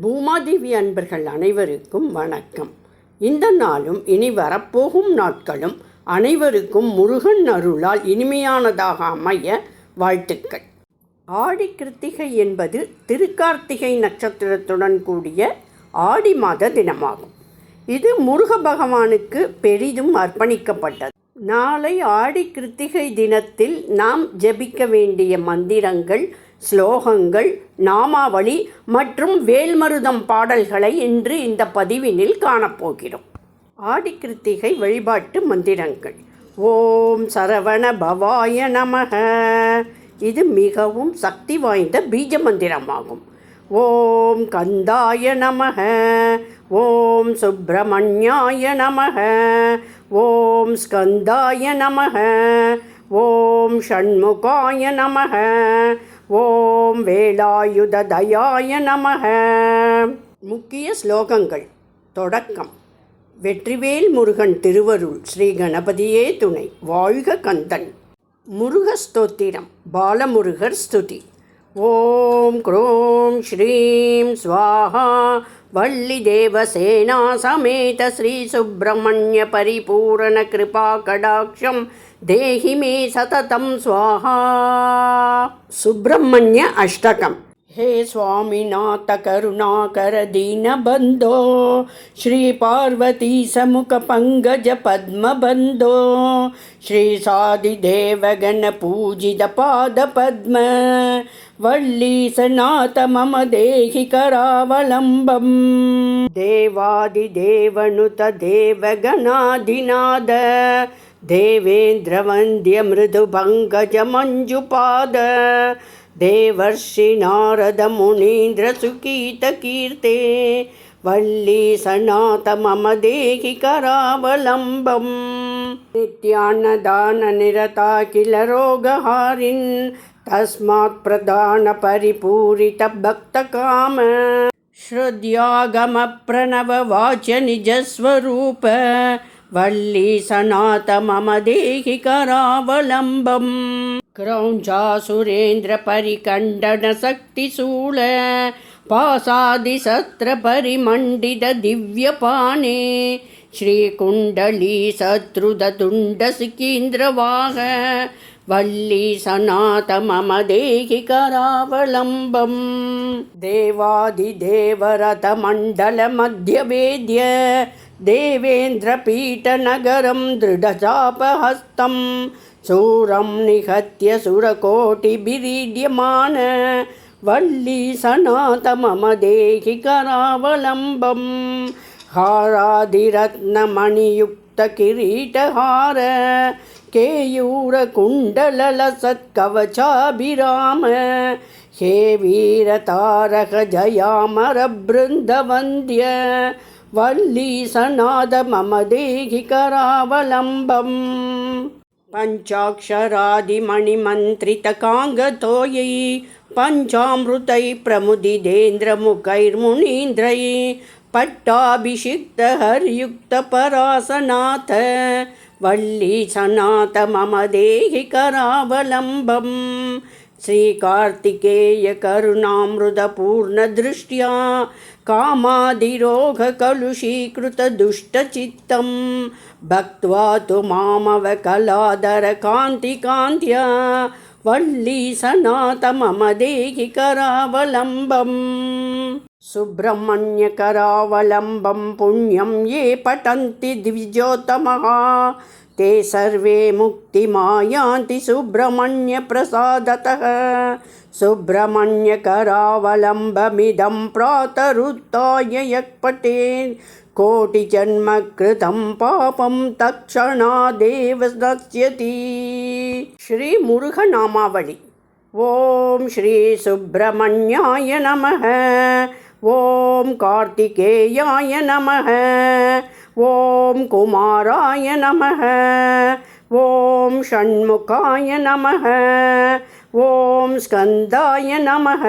பூமாதேவி அன்பர்கள் அனைவருக்கும் வணக்கம். இந்த நாளும் இனி வரப்போகும் நாட்களும் அனைவருக்கும் முருகன் அருளால் இனிமையானதாக அமைய வாழ்த்துக்கள். ஆடி கிருத்திகை என்பது திருக்கார்த்திகை நட்சத்திரத்துடன் கூடிய ஆடி மாத தினமாகும். இது முருக பகவானுக்கு பெரிதும் அர்ப்பணிக்கப்பட்டது. நாளை ஆடி கிருத்திகை தினத்தில் நாம் ஜெபிக்க வேண்டிய மந்திரங்கள் ஸ்லோகங்கள் நாமாவளி மற்றும் வேல்மருதம் பாடல்களை இன்று இந்த பதிவினில் காணப்போகிறோம். ஆடிக்கிருத்திகை வழிபாட்டு மந்திரங்கள். ஓம் சரவண பவாய நமக இது மிகவும் சக்தி வாய்ந்த பீஜ மந்திரமாகும். ஓம் கந்தாய நமக ஓம் சுப்பிரமணியாய நமக ஓம் ஸ்கந்தாய நமக ஓம் ஷண்முகாய நமக ஓம் வேலாயுத தயாய நமக. முக்கிய ஸ்லோகங்கள். தொடக்கம். வெற்றிவேல் முருகன் திருவருள் ஸ்ரீ கணபதியே துணை. வாழ்க கந்தன். முருக ஸ்தோத்திரம். பாலமுருகர் ஸ்துதி. ஓம் க்ரோம் ஸ்ரீம் ஸ்வாஹா. வள்ளி தேவசேனா சமேத ஸ்ரீ சுப்பிரமணிய பரிபூரண கிருபா கடாட்சம் தேஹி हे स्वामिनाथ करुणाकर दीनबन्धो श्रीपार्वतीसमुखपङ्गज पद्मबन्धो श्रीसाधिदेवगणपूजितपाद मम देहि करावलम्बम् देवादिदेवनुत देवगणाधिनादेवेन्द्रवन्द्यमृदुपङ्गज मञ्जुपाद देवर्षि नारदमुनीन्द्रसुकीतकीर्ते वल्ली सनाथ मम देहि करावलम्बम् नित्यान्नदाननिरता किल रोगहारिन् तस्मात् प्रदानपरिपूरितभक्तकाम श्रुत्यागमप्रणववाच निजस्वरूप वल्ली सनाथ मम देहि करावलम्बम् क्रौञ्चासुरेन्द्रपरिकण्डनशक्तिशूल पासादिसत्रपरिमण्डितदिव्यपाणे श्रीकुण्डलीशत्रुदतुण्डसिकीन्द्रवाह वल्ली सनाथ मम देहि करावलम्बम् देवादिदेवरथमण्डलमध्यवेद्य देवेन्द्रपीठनगरं சூரம் நிகத்திய சுரகோட்டி பிரீட்யமான வள்ளி சநாதமம தேகி கராவலம்பம். ஹாராதிரத்னமணியுக்த கிரீட்டஹார கேயூர குண்டலலசத்கவச்சாபிராம ஹே வீரதாரக ஜயாமரபிருந்தவந்திய வள்ளி சநாத மம கராவலம்பம். पञ्चाक्षरादिमणिमन्त्रितकाङ्गतोयै पञ्चामृतैः प्रमुदिदेन्द्रमुखैर्मुनीन्द्रैः पट्टाभिषिक्तहर्युक्तपरासनाथ वल्लीसनाथ मम देहि करावलम्बम् श्रीकार्तिकेयकरुणामृतपूर्णदृष्ट्या कामादिरोगकलुषीकृतदुष्टचित्तं भक्त्वा तु मामवकलादरकान्तिकान्त्या वल्लीसनाथ मम देहि करावलम्बम् सुब्रह्मण्यकरावलम्बं पुण्यं ये पठन्ति द्विजोत्तमः ते सर्वे मुक्तिमायान्ति सुब्रह्मण्यप्रसादतः। सुब्रह्मण्यकरावलम्बमिदं प्रातरुत्थाय पठेत् कोटिजन्मकृतं पापं तत्क्षणादेव नश्यति श्रीमुरुघनामावळि ॐ श्रीसुब्रह्मण्याय नमः। ॐ कार्तिकेयाय नमः। ஓம் குமாராய நமக ஓம் ஷண்முகாய நமக ஓம் ஸ்கந்தாய நமக.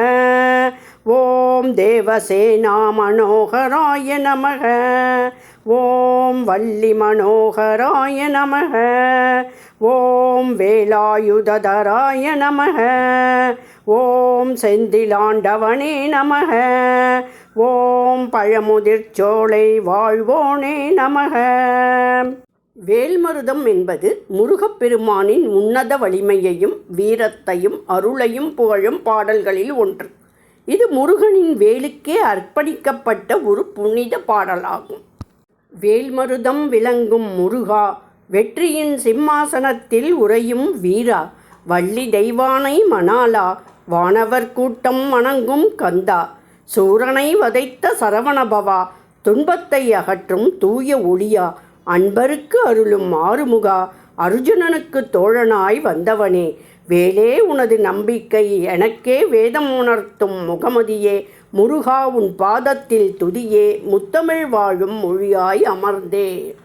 ஓம் தேவசேனா மனோகராய நமக. ஓம் வள்ளி மனோகராய நமக. ஓம் வேலாயுததராய நமக. ஓம் செந்திலாண்டவனே நமக. ஓம் பழமுதிர்ச்சோலை வாழ்வோனே நமக. வேல்மருதம் என்பது முருகப்பெருமானின் உன்னத வலிமையையும் வீரத்தையும் அருளையும் புகழும் பாடல்களில் ஒன்று. இது முருகனின் வேலுக்கே அர்ப்பணிக்கப்பட்ட ஒரு புனித பாடலாகும். வேல்மருதம் விளங்கும் முருகா வெற்றியின் சிம்மாசனத்தில் உறையும் வீரா வள்ளி தெய்வானை மணாலா வானவர் கூட்டம் வணங்கும் கந்தா சூரனை வதைத்த சரவணபவா துன்பத்தை அகற்றும் தூய ஒளியா அன்பருக்கு அருளும் ஆறுமுகா அர்ஜுனனுக்கு தோழனாய் வந்தவனே. வேலே உனது நம்பிக்கை எனக்கே வேதம் உணர்த்தும் முகமதியே. முருகா உன் பாதத்தில் துதியே. முத்தமிழ் வாழும் மொழியாய் அமர்ந்தே.